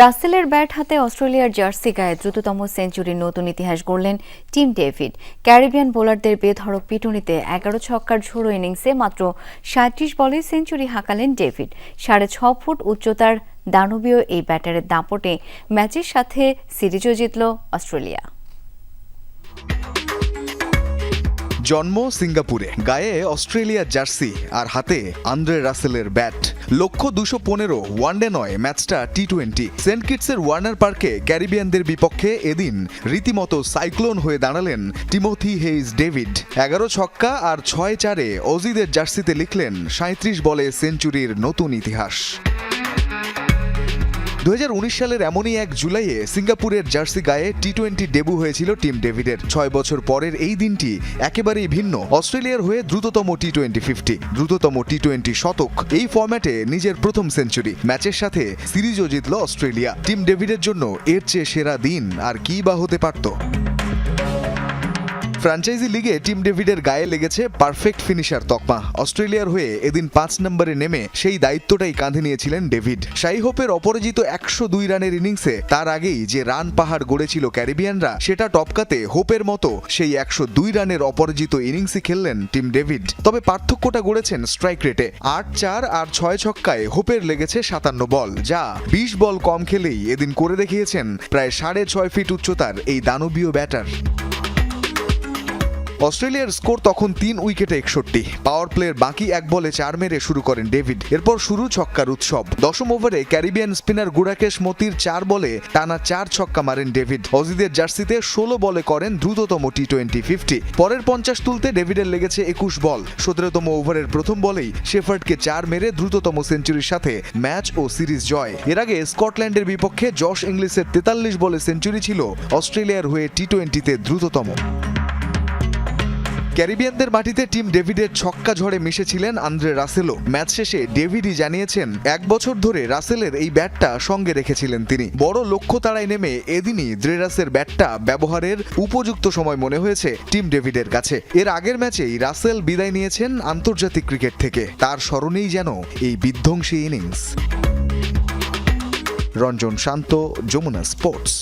রাসেলের ব্যাট হাতে অস্ট্রেলিয়ার জার্সি গায়ে দ্রুততম সেঞ্চুরির নতুন ইতিহাস গড়লেন টিম ডেভিড। ক্যারিবিয়ান বোলারদের বেধড়ক পিটুনিতে এগারো ছক্কার ঝোড়ো ইনিংসে মাত্র সাঁত্রিশ বলে সেঞ্চুরি হাঁকালেন ডেভিড। সাড়ে ছ ফুট উচ্চতার দানবীয় এই ব্যাটারের দাপটে ম্যাচের সাথে সিরিজও জিতল অস্ট্রেলিয়া। জন্ম সিঙ্গাপুরে, গায়ে অস্ট্রেলিয়ার জার্সি আর হাতে আন্দ্রে রাসেলের ব্যাট। লক্ষ্য দুশো পনেরো ওয়ানডে নয় ম্যাচটা টি টোয়েন্টি সেন্ট কিটসের ওয়ার্নার পার্কে ক্যারিবিয়ানদের বিপক্ষে এদিন রীতিমতো সাইক্লোন হয়ে দাঁড়ালেন টিমোথি হেইজ ডেভিড। এগারো ছক্কা আর ছয় চারে অজিদের জার্সিতে লিখলেন সাঁত্রিশ বলে সেঞ্চুরির নতুন ইতিহাস। উনিশ সালের এমনই এক জুলাইয়ে সিঙ্গাপুরের জার্সি গায়ে টি টোয়েন্টি ডেবু হয়েছিল টিম ডেভিডের। ছয় বছর পরের এই দিনটি একেবারেই ভিন্ন। অস্ট্রেলিয়ার হয়ে দ্রুততম টি টোয়েন্টি ফিফটি দ্রুততম টি টোয়েন্টি শতক। এই ফর্ম্যাটে নিজের প্রথম সেঞ্চুরি ম্যাচের সাথে সিরিজও জিতল অস্ট্রেলিয়া। টিম ডেভিডের জন্য এর চেয়ে সেরা দিন আর কি বা হতে পারত? ফ্র্যাঞ্চাইজি লিগে টিম ডেভিডের গায়ে লেগেছে পারফেক্ট ফিনিশার তকমা। অস্ট্রেলিয়ার হয়ে এদিন পাঁচ নম্বরে নেমে সেই দায়িত্বটাই কাঁধে নিয়েছিলেন ডেভিড। শাই হোপের অপরাজিত একশো দুই রানের ইনিংসে তার আগেই যে রান পাহাড় গড়েছিল ক্যারিবিয়ানরা, সেটা টপকাতে হোপের মতো সেই একশো দুই রানের অপরাজিত ইনিংসই খেললেন টিম ডেভিড। তবে পার্থক্যটা গড়েছেন স্ট্রাইক রেটে। আট চার আর ছয় ছক্কায় হোপের লেগেছে সাতান্ন বল, যা বিশ বল কম খেলেই এদিন করে দেখিয়েছেন প্রায় সাড়ে ছয় ফিট উচ্চতার এই দানবীয় ব্যাটার। অস্ট্রেলিয়ার স্কোর তখন তিন উইকেটে একষট্টি। পাওয়ার প্লের বাকি এক বলে চার মেরে শুরু করেন ডেভিড। এরপর শুরু ছক্কার উৎসব। দশম ওভারে ক্যারিবিয়ান স্পিনার গুড়াকেশ মতির চার বলে টানা চার ছক্কা মারেন ডেভিড। অজিদের জার্সিতে ষোলো বলে করেন দ্রুততম টি টোয়েন্টি ফিফটি। পরের পঞ্চাশ তুলতে ডেভিডের লেগেছে একুশ বল। সতেরোতম ওভারের প্রথম বলেই শেফার্ডকে চার মেরে দ্রুততম সেঞ্চুরির সাথে ম্যাচ ও সিরিজ জয়। এর আগে স্কটল্যান্ডের বিপক্ষে জশ ইংলিশের তেতাল্লিশ বলে সেঞ্চুরি ছিল অস্ট্রেলিয়ার হয়ে টি টোয়েন্টিতে দ্রুততম। ক্যারিবিয়ানদের মাটিতে টিম ডেভিডের ছক্কা ঝড়ে মিশেছিলেন আন্দ্রে রাসেলও। ম্যাচ শেষে ডেভিডই জানিয়েছেন, এক বছর ধরে রাসেলের এই ব্যাটটা সঙ্গে রেখেছিলেন তিনি। বড় লক্ষ্য তাড়ায় নেমে এদিনই দ্রেরাসের ব্যাটটা ব্যবহারের উপযুক্ত সময় মনে হয়েছে টিম ডেভিডের কাছে। এর আগের ম্যাচেই রাসেল বিদায় নিয়েছেন আন্তর্জাতিক ক্রিকেট থেকে। তার স্মরণেই যেন এই বিধ্বংসী ইনিংস। রঞ্জন শান্ত, যমুনা স্পোর্টস।